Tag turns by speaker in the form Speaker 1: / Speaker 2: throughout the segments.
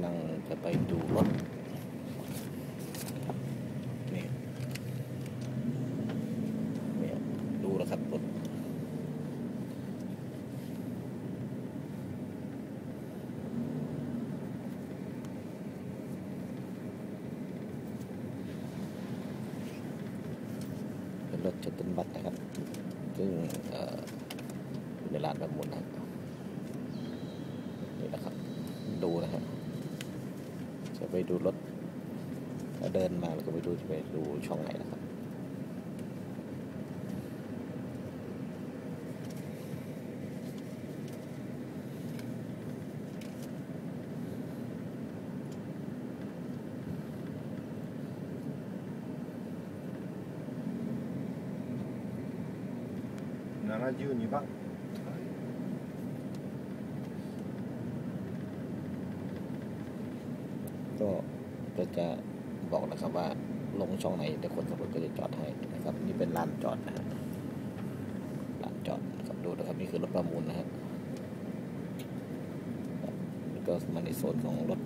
Speaker 1: ำลังจะไปดูรถนี่นี่ดูนะครับรถเป็นรถจดต้นบัตรนะครับ ซึ่งเอ่ออยู่ในลานประมูลนะครับนี่นะครับ ดูนะครับ จะ ไปดูรถเดินมาแล้วก็ไปดูจะไปดูช่องไหนนะครับ
Speaker 2: 72番
Speaker 1: ก็ก็จะบอกนะครับว่าลงช่องไหนแต่คนขับรถก็จะจอดให้นะครับ นี่เป็นลานจอดนะฮะลานจอดครับดูนะครับนี่คือรถประมูลนะฮะนี่ก็มาในโซนของรถ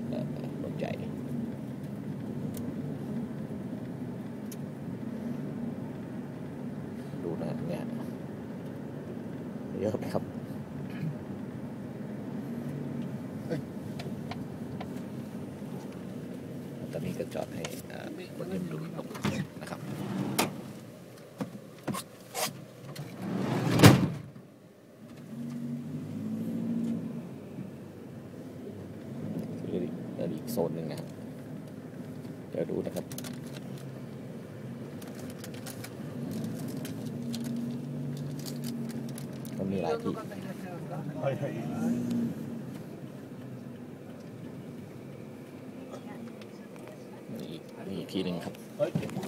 Speaker 1: รถใหญ่ดูนะฮะเนี่ยเยอะไหมครับ อนนี้ก็จอดให้อ่าคนเดินดูรถนะครับคืออีกอีกโซนหนึ่งนะครับเดี๋ยวดูนะครับมันมีหลายที่ อีกมีอีกที่หนึ่งครับ
Speaker 2: はい